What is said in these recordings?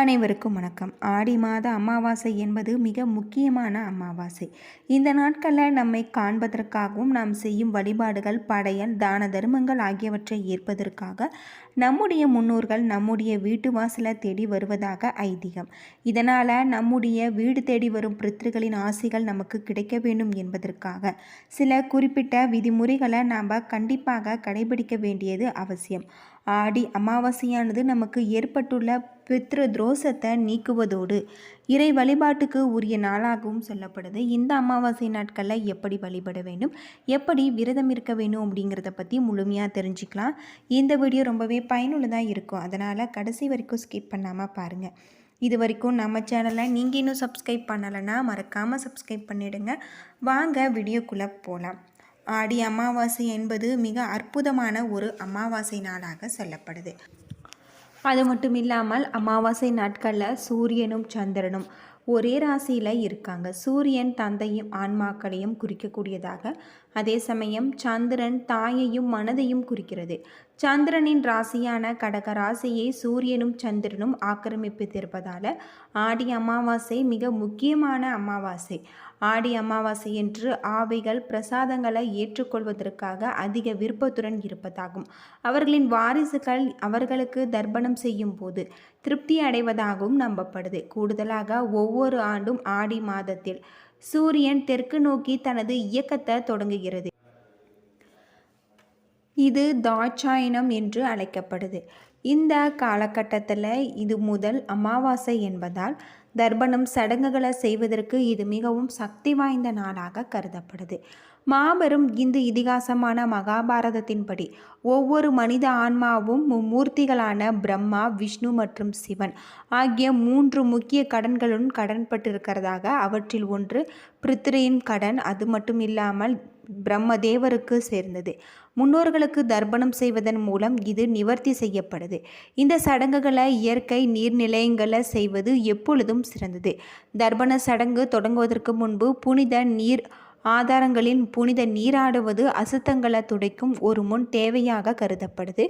அனைவருக்கும் வணக்கம். ஆடி மாத அமாவாசை என்பது மிக முக்கியமான அமாவாசை. இந்த நாட்களில் நம்மை காண்பதற்காகவும் நாம் செய்யும் வழிபாடுகள் படையல் தான தர்மங்கள் ஆகியவற்றை ஏற்பதற்காக நம்முடைய முன்னோர்கள் நம்முடைய வீட்டு வாசலை தேடி வருவதாக ஐதீகம். இதனால் நம்முடைய வீடு தேடி வரும் பித்திருக்களின் ஆசைகள் நமக்கு கிடைக்க வேண்டும் என்பதற்காக சில குறிப்பிட்ட விதிமுறைகளை நாம் கண்டிப்பாக கடைபிடிக்க வேண்டியது அவசியம். ஆடி அமாவாசையானது நமக்கு ஏற்பட்டுள்ள பித்ரு துரோசத்தை நீக்குவதோடு இறை வழிபாட்டுக்கு உரிய நாளாகவும் சொல்லப்படுது. இந்த அமாவாசை நாட்களில் எப்படி வழிபட வேண்டும்? எப்படி விரதம் இருக்க வேண்டும் அப்படிங்கிறத பற்றி முழுமையாக தெரிஞ்சுக்கலாம். இந்த வீடியோ ரொம்பவே பயனுள்ளதாக இருக்கும். அதனால் கடைசி வரைக்கும் ஸ்கிப் பண்ணாமல் பாருங்கள் இது வரைக்கும் நம்ம சேனலை நீங்கள் இன்னும் சப்ஸ்கிரைப் பண்ணலைன்னா மறக்காமல் சப்ஸ்கிரைப் பண்ணிவிடுங்க வாங்க வீடியோக்குள்ளே போகலாம் ஆடி அமாவாசை என்பது மிக அற்புதமான ஒரு அமாவாசை நாளாக சொல்லப்படுது. அது மட்டும் இல்லாமல் அமாவாசை நாட்களில் சூரியனும் சந்திரனும் ஒரே ராசியில் இருக்காங்க. சூரியன் தந்தையும் ஆன்மாக்களையும் குறிக்கக்கூடியதாக அதே சமயம் சந்திரன் தாயையும் மனதையும் குறிக்கிறது. சந்திரனின் ராசியான கடக ராசியை சூரியனும் சந்திரனும் ஆக்கிரமிப்பித்திருப்பதால் ஆடி அமாவாசை மிக முக்கியமான அமாவாசை. ஆடி அமாவாசை என்று ஆவைகள் பிரசாதங்களை ஏற்றுக்கொள்வதற்காக அதிக விருப்பத்துடன் இருப்பதாகும். அவர்களின் வாரிசுகள் அவர்களுக்கு தர்ப்பணம் செய்யும் போது திருப்தி அடைவதாகவும் நம்பப்படுது. கூடுதலாக ஒவ்வொரு ஆண்டும் ஆடி மாதத்தில் சூரியன் தெற்கு நோக்கி தனது இயக்கத்தை தொடங்குகிறது. இது தாட்சாயனம் என்று அழைக்கப்படுது. இந்த காலகட்டத்தில் இது முதல் அமாவாசை என்பதால் தர்ப்பணம் சடங்குகளை செய்வதற்கு இது மிகவும் சக்தி வாய்ந்த நாளாக கருதப்படுது. மாபெரும் இந்து இதிகாசமான மகாபாரதத்தின்படி ஒவ்வொரு மனித ஆன்மாவும் மும்மூர்த்திகளான பிரம்மா விஷ்ணு மற்றும் சிவன் ஆகிய மூன்று முக்கிய கடன்களுடன் கடன்பட்டிருக்கிறதாக அவற்றில் ஒன்று பிருத்திரியின் கடன் அது மட்டும் இல்லாமல் பிரம்மதேவருக்கு சேர்ந்தது. முன்னோர்களுக்கு தர்ப்பணம் செய்வதன் மூலம் இது நிவர்த்தி செய்யப்படுது. இந்த சடங்குகளை இயற்கை நீர்நிலையங்களை செய்வது எப்பொழுதும் சிறந்தது. தர்ப்பண சடங்கு தொடங்குவதற்கு முன்பு புனித நீர் ஆதாரங்களின் புனித நீராடுவது அசுத்தங்களை துடைக்கும் ஒரு முன் தேவையாக கருதப்படுது.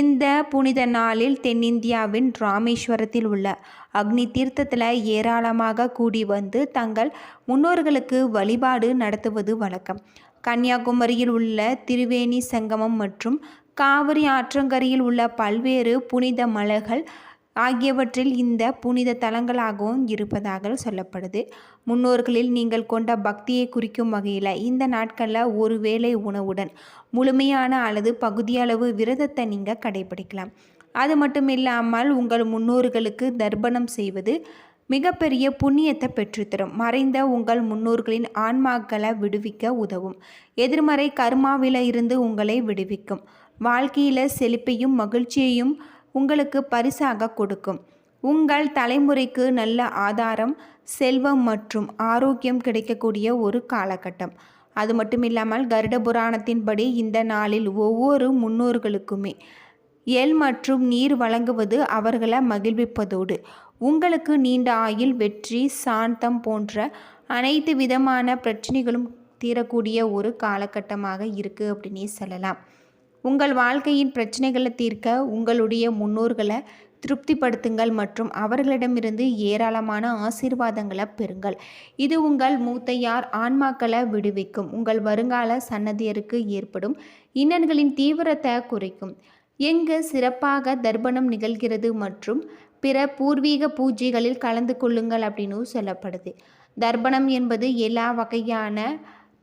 இந்த புனித நாளில் தென்னிந்தியாவின் ராமேஸ்வரத்தில் உள்ள அக்னி தீர்த்தத்தில் ஏராளமாக கூடி வந்து தங்கள் முன்னோர்களுக்கு வழிபாடு நடத்துவது வழக்கம். கன்னியாகுமரியில் உள்ள திரிவேணி சங்கமம் மற்றும் காவிரி ஆற்றங்கரையில் உள்ள பல்வேறு புனித மலைகள் ஆகியவற்றில் இந்த புனித தலங்களாகவும் இருப்பதாக சொல்லப்படுது. முன்னோர்களில் நீங்கள் கொண்ட பக்தியை குறிக்கும் வகையில் இந்த நாட்களில் ஒரு வேளை உணவுடன் முழுமையான அல்லது பகுதியளவு விரதத்தை நீங்கள் கடைபிடிக்கலாம். அது மட்டும் இல்லாமல் உங்கள் முன்னோர்களுக்கு தர்ப்பணம் செய்வது மிகப்பெரிய புண்ணியத்தை பெற்றுத்தரும். மறைந்த உங்கள் முன்னோர்களின் ஆன்மாக்களை விடுவிக்க உதவும். எதிர்மறை கர்மாவில இருந்து உங்களை விடுவிக்கும். வாழ்க்கையில் செழிப்பையும் மகிழ்ச்சியையும் உங்களுக்கு பரிசாக கொடுக்கும். உங்கள் தலைமுறைக்கு நல்ல ஆதாரம் செல்வம் மற்றும் ஆரோக்கியம் கிடைக்கக்கூடிய ஒரு காலகட்டம். அது மட்டும் இல்லாமல் கருட புராணத்தின்படி இந்த நாளில் ஒவ்வொரு முன்னோர்களுக்குமே எல் மற்றும் நீர் வழங்குவது அவர்களை மகிழ்விப்பதோடு உங்களுக்கு நீண்ட ஆயில் வெற்றி சாந்தம் போன்ற அனைத்து விதமான பிரச்சனைகளும் தீரக்கூடிய ஒரு காலகட்டமாக இருக்குது அப்படின்னே சொல்லலாம். உங்கள் வாழ்க்கையின் பிரச்சனைகளை தீர்க்க உங்களுடைய முன்னோர்களை திருப்திப்படுத்துங்கள் மற்றும் அவர்களிடமிருந்து ஏராளமான ஆசீர்வாதங்களை பெறுங்கள். இது உங்கள் மூத்தையார் ஆன்மாக்களை விடுவிக்கும். உங்கள் வருங்கால சன்னதியருக்கு ஏற்படும் இன்னன்களின் தீவிரத்தை குறைக்கும். எங்கு சிறப்பாக தர்ப்பணம் நிகழ்கிறது மற்றும் பிற பூர்வீக பூஜைகளில் கலந்து கொள்ளுங்கள் அப்படின்னு சொல்லப்படுது. தர்ப்பணம் என்பது எல்லா வகையான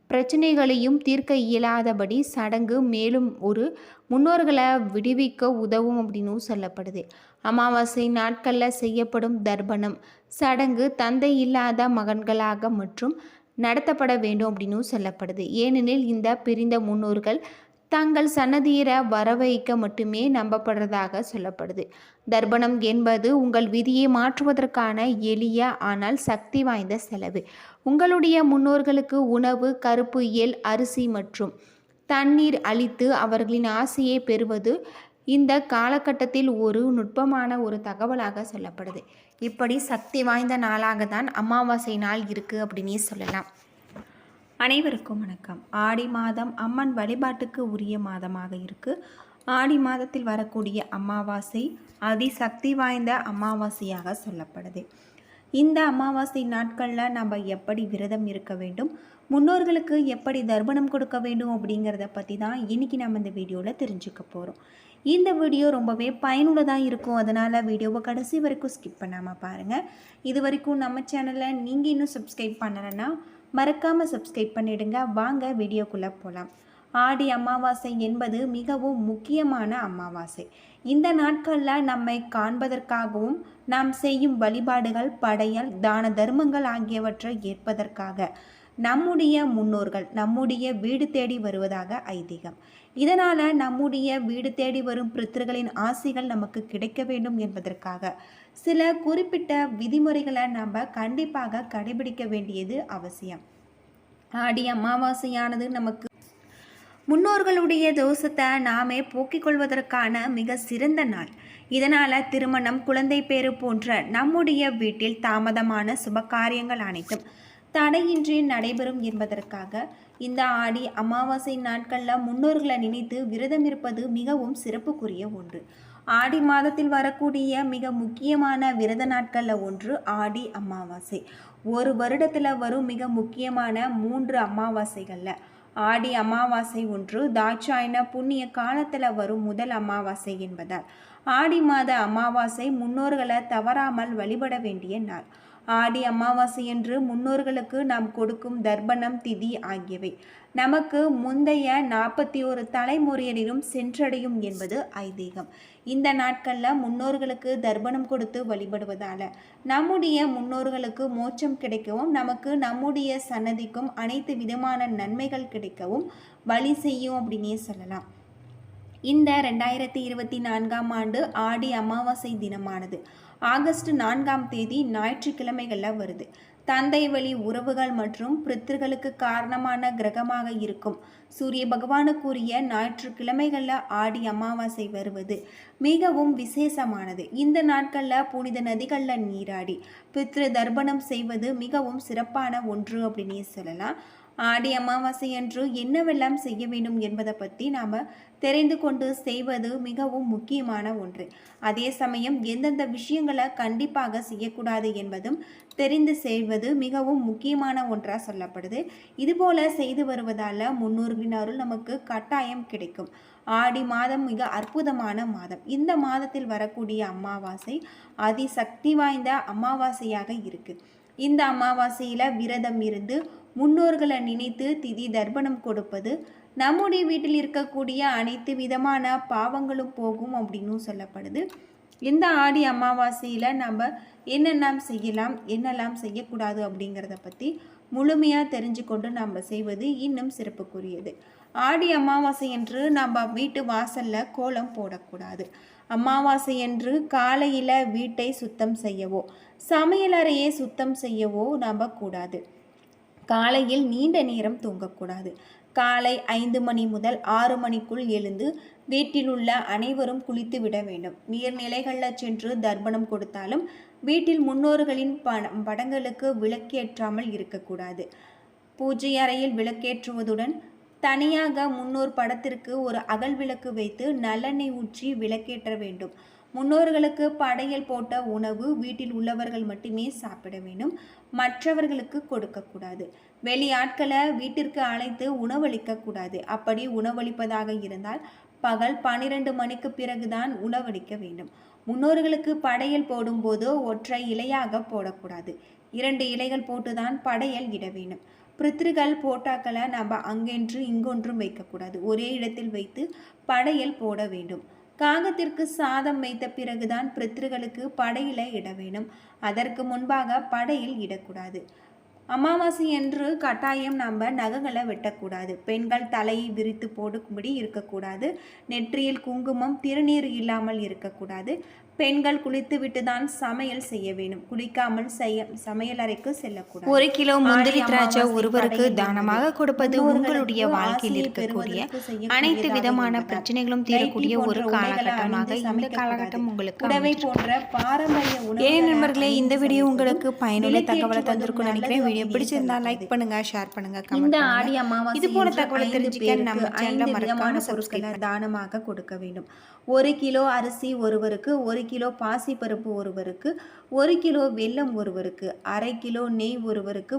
பிரச்சனைகளையும் தீர்க்க இயலாதபடி சடங்கு மேலும் ஒரு முன்னோர்களை விடுவிக்க உதவும் அப்படின்னு சொல்லப்படுது. அமாவாசை நாட்களில் செய்யப்படும் தர்ப்பணம். சடங்கு தந்தை இல்லாத மகன்களாக மற்றும் நடத்தப்பட வேண்டும் அப்படின்னு சொல்லப்படுது. ஏனெனில் இந்த பிரிந்த முன்னோர்கள் தங்கள் சன்னதியரை வரவைக்க மட்டுமே நம்பப்படுறதாக சொல்லப்படுது. தர்ப்பணம் என்பது உங்கள் விதியை மாற்றுவதற்கான எளிய ஆனால் சக்தி வாய்ந்த செலவு. உங்களுடைய முன்னோர்களுக்கு உணவு கருப்பு எல் அரிசி மற்றும் தண்ணீர் அளித்து அவர்களின் ஆசையை பெறுவது இந்த காலகட்டத்தில் ஒரு நுட்பமான ஒரு தகவலாக சொல்லப்படுது. இப்படி சக்தி வாய்ந்த நாளாக தான் அமாவாசை நாள் இருக்குது அப்படின்னே சொல்லலாம். அனைவருக்கும் வணக்கம். ஆடி மாதம் அம்மன் வழிபாட்டுக்கு உரிய மாதமாக இருக்குது ஆடி மாதத்தில் வரக்கூடிய அமாவாசை அதிசக்தி வாய்ந்த அமாவாசையாக சொல்லப்படுது. இந்த அமாவாசை நாட்களில் நம்ம எப்படி விரதம் இருக்க வேண்டும் முன்னோர்களுக்கு எப்படி தர்ப்பணம் கொடுக்க வேண்டும் அப்படிங்கிறத பற்றி தான் இன்றைக்கி நம்ம இந்த வீடியோவில் தெரிஞ்சுக்க போகிறோம் இந்த வீடியோ ரொம்பவே பயனுள்ளதாக இருக்கும். அதனால் வீடியோவை கடைசி வரைக்கும் ஸ்கிப் பண்ணாமல் பாருங்கள் இது வரைக்கும் நம்ம சேனலை நீங்கள் இன்னும் சப்ஸ்கிரைப் பண்ணலைன்னா மறக்காமல் சப்ஸ்கிரைப் பண்ணிவிடுங்க வாங்க வீடியோக்குள்ளே போகலாம் ஆடி அமாவாசை என்பது மிகவும் முக்கியமான அமாவாசை. இந்த நாட்களில் நம்மை காண்பதற்காகவும் நாம் செய்யும் வழிபாடுகள் படையல் தான தர்மங்கள் ஆகியவற்றை ஏற்பதற்காக நம்முடைய முன்னோர்கள் நம்முடைய வீடு தேடி வருவதாக ஐதீகம். இதனால் நம்முடைய வீடு தேடி வரும் பித்திருகளின் ஆசைகள் நமக்கு கிடைக்க வேண்டும் என்பதற்காக சில குறிப்பிட்ட விதிமுறைகளை நாம் கண்டிப்பாக கடைபிடிக்க வேண்டியது அவசியம். ஆடி அமாவாசையானது நமக்கு முன்னோர்களுடைய தோஷத்தை நாமே போக்கிக் கொள்வதற்கான மிக சிறந்த நாள். இதனால் திருமணம் குழந்தை பேறு போன்ற நம்முடைய வீட்டில் தாமதமான சுப காரியங்கள் அனைத்தும் தடையின்றி நடைபெறும் என்பதற்காக இந்த ஆடி அமாவாசை நாட்களில் முன்னோர்களை நினைத்து விரதம் இருப்பது மிகவும் சிறப்புக்குரிய ஒன்று. ஆடி மாதத்தில் வரக்கூடிய மிக முக்கியமான விரத நாட்களில் ஒன்று ஆடி அமாவாசை. ஒரு வருடத்தில் வரும் மிக முக்கியமான மூன்று அமாவாசைகளில் ஆடி அமாவாசை ஒன்று தாட்சாயன புண்ணிய காலத்தில் வரும் முதல் அமாவாசை என்பதால். ஆடி மாத அமாவாசை முன்னோர்களை தவறாமல் வழிபட வேண்டிய நாள். ஆடி அமாவாசையன்று முன்னோர்களுக்கு நாம் கொடுக்கும் தர்ப்பணம் திதி ஆகியவை. நமக்கு முந்தைய நாற்பத்தி ஒரு தலைமுறையினரும் சென்றடையும் என்பது ஐதீகம். இந்த நாட்களில் முன்னோர்களுக்கு தர்ப்பணம் கொடுத்து வழிபடுவதால் நம்முடைய முன்னோர்களுக்கு மோட்சம் கிடைக்கவும் நமக்கு நம்முடைய சன்னதிக்கும் அனைத்து விதமான நன்மைகள் கிடைக்கவும் வழி செய்யும் அப்படின்னே சொல்லலாம். இந்த ரெண்டாயிரத்தி இருபத்தி நான்காம் ஆண்டு ஆடி அமாவாசை தினமானது. ஆகஸ்ட் நான்காம் தேதி ஞாயிற்றுக்கிழமைகளில் வருது. தந்தை வழி உறவுகள் மற்றும் பிரித்திர்களுக்கு காரணமான கிரகமாக இருக்கும். சூரிய பகவானுக்குரிய ஞாயிற்றுக்கிழமைகளில் ஆடி அமாவாசை வருவது மிகவும் விசேஷமானது. இந்த நாட்களில் புனித நதிகளில் நீராடி பித்ரு தர்ப்பணம் செய்வது மிகவும் சிறப்பான ஒன்று அப்படின்னே சொல்லலாம். ஆடி அமாவாசை அன்று என்னவெல்லாம் செய்ய வேண்டும் என்பதை பற்றி நாம் தெரிந்து கொண்டு செய்வது மிகவும் முக்கியமான ஒன்று. அதே சமயம் எந்தெந்த விஷயங்களை கண்டிப்பாக செய்யக்கூடாது என்பதும் தெரிந்து செய்வது மிகவும் முக்கியமான ஒன்றாக சொல்லப்படுது. இதுபோல செய்து வருவதால் முன்னோர்களின் அருள் நமக்கு கட்டாயம் கிடைக்கும். ஆடி மாதம் மிக அற்புதமான மாதம். இந்த மாதத்தில் வரக்கூடிய அமாவாசை அதிசக்தி வாய்ந்த அமாவாசையாக இருக்குது இந்த அமாவாசையில் விரதம் இருந்து முன்னோர்களை நினைத்து திதி தர்ப்பணம் கொடுப்பது நம்முடைய வீட்டில் இருக்கக்கூடிய அனைத்து விதமான பாவங்களும் போகும் அப்படின்னு சொல்லப்படுது. இந்த ஆடி அமாவாசையில் நம்ம என்னெல்லாம் செய்யலாம் என்னெல்லாம் செய்யக்கூடாது அப்படிங்கிறத பற்றி முழுமையாக தெரிஞ்சு கொண்டு நம்ம செய்வது இன்னும் சிறப்புக்குரியது. ஆடி அமாவாசை என்று நம்ம வீட்டு வாசலில் கோலம் போடக்கூடாது. அமாவாசை என்று காலையில் வீட்டை சுத்தம் செய்யவோ சமையலறையை சுத்தம் செய்யவோ நம்ம கூடாது. காலையில் நீண்ட நேரம் தூங்கக்கூடாது. காலை ஐந்து மணி முதல் ஆறு மணிக்குள் எழுந்து வீட்டில் உள்ள அனைவரும் குளித்து விட வேண்டும். நீர்நிலைகளில் சென்று தர்ப்பணம் கொடுத்தாலும் வீட்டில் முன்னோர்களின் படங்களுக்கு விளக்கேற்றாமல் இருக்கக்கூடாது. பூஜை அறையில் விளக்கேற்றுவதுடன் தனியாக முன்னோர் படத்திற்கு ஒரு அகல் விளக்கு வைத்து நல்லெண்ணெய் ஊற்றி விளக்கேற்ற வேண்டும். முன்னோர்களுக்கு படையல் போட்ட உணவு வீட்டில் உள்ளவர்கள் மட்டுமே சாப்பிட வேண்டும். மற்றவர்களுக்கு கொடுக்கக்கூடாது வெளியாட்களை வீட்டிற்கு அழைத்து உணவளிக்கக்கூடாது அப்படி உணவளிப்பதாக இருந்தால் பகல் பனிரெண்டு மணிக்கு பிறகுதான் உணவளிக்க வேண்டும். முன்னோர்களுக்கு படையல் போடும்போது ஒற்றை இலையாக போடக்கூடாது. இரண்டு இலைகள் போட்டுதான் படையல் இட வேண்டும். பிரித்திருகள் போட்டாக்களை நம்ம அங்கென்று இங்கொன்றும் வைக்கக்கூடாது ஒரே இடத்தில் வைத்து படையல் போட வேண்டும். காகத்திற்கு சாதம் வைத்த பிறகுதான் பிரித்திருகளுக்கு படையில இட வேணும். அதற்கு முன்பாக படையில் இடக்கூடாது. அமாவாசை என்று கட்டாயம் நம்ம நகங்களை வெட்டக்கூடாது. பெண்கள் தலையை விரித்து போடும்படி இருக்கக்கூடாது. நெற்றியில் குங்குமம் திருநீர் இல்லாமல் இருக்கக்கூடாது. பெண்கள் குளித்துவிட்டு தான் சமையல் செய்ய வேண்டும். குளிக்காமல் செய்ய சமையல் அறைக்கு செல்லக்கூடாது. ஒரு கிலோ முந்திரி திராட்சை ஒருவருக்கு தானமாக கொடுப்பது உங்களுடைய வாழ்க்கையில் இருக்கக்கூடிய அனைத்து விதமான பிரச்சனைகளும் தீரக்கூடிய ஒரு காலகட்டமாக இந்த. காலகட்டம் உங்களுக்கு அமைஞ்சிருக்கு. போன்ற பாரம்பரிய உணவுகளை நண்பர்களே இந்த வீடியோ உங்களுக்கு பயனுள்ள தகவலை தந்திருக்கும் நினைக்கிறேன். வீடியோ பிடிச்சிருந்தா லைக். பண்ணுங்க ஷேர் பண்ணுங்க இந்த ஆடி அமாவாசை இது போல தகவலை தெரிஞ்சுக்க நம்ம சேனலை மறக்காம சப்ஸ்கிரைப் தானமாக கொடுக்க வேண்டும். ஒரு கிலோ அரிசி ஒருவருக்கு ஒரு கிலோ பாசிப்பருப்பு ஒருவருக்கு ஒரு கிலோ வெல்லம் ஒருவருக்கு அரை கிலோ நெய் ஒருவருக்கு